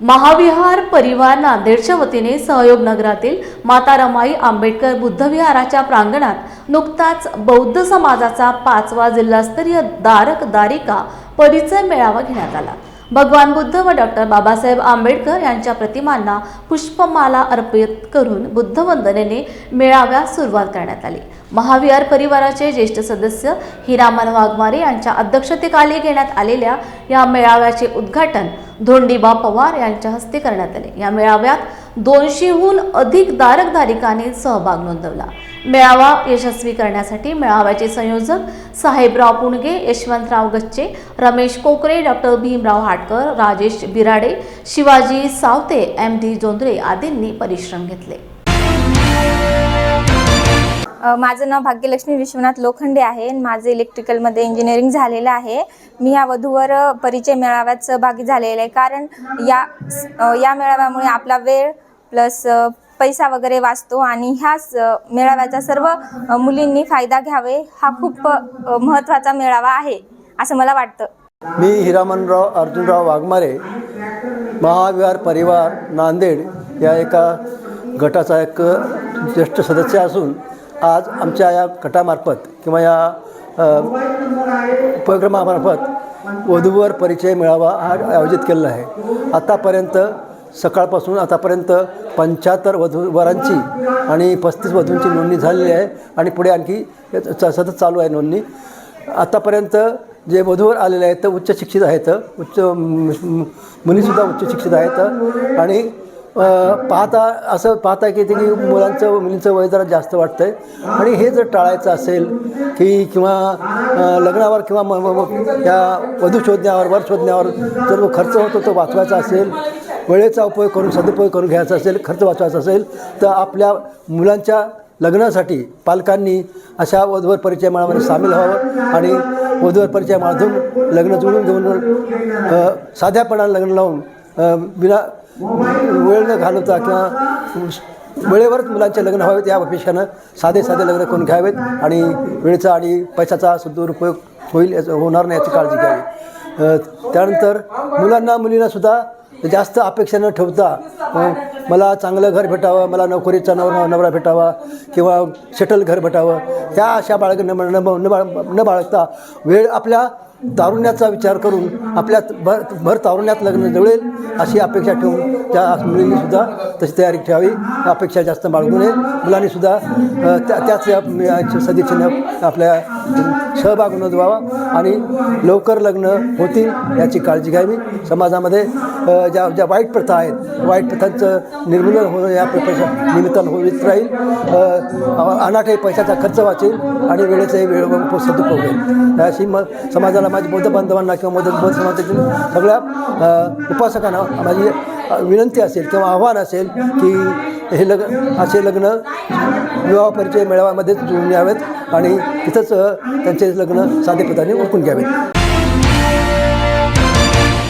महाविहार परिवार नांदेडच्या वतीने सहयोग नगरातील माता रमाई आंबेडकर बुद्धविहाराच्या प्रांगणात नुकताच बौद्ध समाजाचा पाचवा जिल्हास्तरीय दारक दारिका परिचय मेळावा घेण्यात आला. भगवान बुद्ध व डॉक्टर बाबासाहेब आंबेडकर यांच्या प्रतिमांना पुष्पमाला अर्पित करून बुद्धवंदनेने मेळाव्यास सुरुवात करण्यात आली. महाविहार परिवाराचे ज्येष्ठ सदस्य हिरामन वाघमारे यांच्या अध्यक्षतेखाली घेण्यात आलेल्या या मेळाव्याचे उद्घाटन धोंडीबा पवार यांच्या हस्ते करण्यात आले. या मेळाव्यात दोनशेहून अधिक दारकधारिकांनी सहभाग नोंदवला. मेळावा यशस्वी करण्यासाठी मेळाव्याचे संयोजक Sahebrao पुणगे Yashwantrao Gachche Ramesh Kokare doctor Bhimrao Hatkar Rajesh Birade Shivaji Sawate M D Jondhale आदींनी परिश्रम घेतले. माझं नाव भाग्यलक्ष्मी विश्वनाथ लोखंडे आहे आणि माझं इलेक्ट्रिकलमध्ये इंजिनिअरिंग झालेलं आहे. मी या वधूवर परिचय मेळाव्यात सहभागी झालेला आहे. कारण या या मेळाव्यामुळे आपला वेळ प्लस पैसा वगैरे वाचतो आणि ह्याच मेळाव्याचा सर्व मुलींनी फायदा घ्यावे हा खूप महत्त्वाचा मेळावा आहे असं मला वाटतं. मी हिरामनराव अर्जुनराव वाघमारे महाविहार परिवार नांदेड या एका गटाचा एक ज्येष्ठ सदस्य असून आज आमच्या या गटामार्फत किंवा या उपक्रमामार्फत वधूवर परिचय मिळावा हा आयोजित केलेला आहे. आतापर्यंत सकाळपासून आतापर्यंत पंच्याहत्तर वधू वरांची आणि पस्तीस वधूंची नोंदणी झालेली आहे आणि पुढे आणखी सतत चालू आहे नोंदणी. आतापर्यंत जे वधूवर आलेले आहेत ते उच्च शिक्षित आहेत उच्च मुलीसुद्धा उच्च शिक्षित आहेत आणि पाहता असं पाहता की ते की मुलांचं मुलींचं वय जरा जास्त वाटतं आहे आणि हे जर टाळायचं असेल की किंवा लग्नावर किंवा म या वधू शोधण्यावर वर शोधण्यावर जर खर्च होतो तो वाचवायचा असेल वेळेचा उपयोग करून सदुपयोग करून घ्यायचा असेल खर्च वाचवायचा असेल तर आपल्या मुलांच्या लग्नासाठी पालकांनी अशा वधूवर परिचय मेळाव्यामध्ये सामील व्हावं आणि वधूवर परिचय माध्यम लग्न जुळून घेऊन साध्यापणानं लग्न लावून बिना वेळ न घालवता किंवा वेळेवरच मुलांचे लग्न व्हावेत या अपेक्षानं साधे साधे लग्न करून घ्यावेत आणि वेळेचा आणि पैशाचा सदुपयोग होईल याचं होणार नाही याची काळजी घ्यावी त्यानंतर मुलांना मुलींनासुद्धा जास्त अपेक्षा न ठेवता मला चांगलं घर भेटावं मला नोकरीचा नवरा नवरा भेटावा किंवा सेटल घर भेटावं ह्या अशा बाळग न न बाळ न बाळगता वेळ आपल्या तारुण्याचा विचार करून आपल्या भर भर तारुण्यात लग्न जवळेल अशी अपेक्षा ठेवून त्या मुलींनीसुद्धा तशी तयारी ठेवावी. अपेक्षा जास्त बाळगू नये. मुलांनीसुद्धा त्या त्याच या- सदिच्छेनं आपल्या सहभाग नोंदवावा आणि लवकर लग्न होतील याची काळजी घ्यावी. समाजामध्ये ज्या ज्या वाईट प्रथा आहेत वाईट प्रथांचं निर्मूलन होणं या पैशा निमित्तानं होत राहील. अनाठाई पैशाचा खर्च वाचेल आणि वेळेचाही वेळ व सदुपयोग होईल अशी मग समाजाला माझी बौद्ध बांधवांना किंवा मदत बौद्ध समाजातील सगळ्या उपासकांना माझी विनंती असेल किंवा आव्हान असेल की हे लग्न असे लग्न विवाह परिचय मेळाव्यामध्येच जुळून यावेत. आणि तिथंच त्यांचे लग्न साधेपदाने ओळखून घ्यावेत.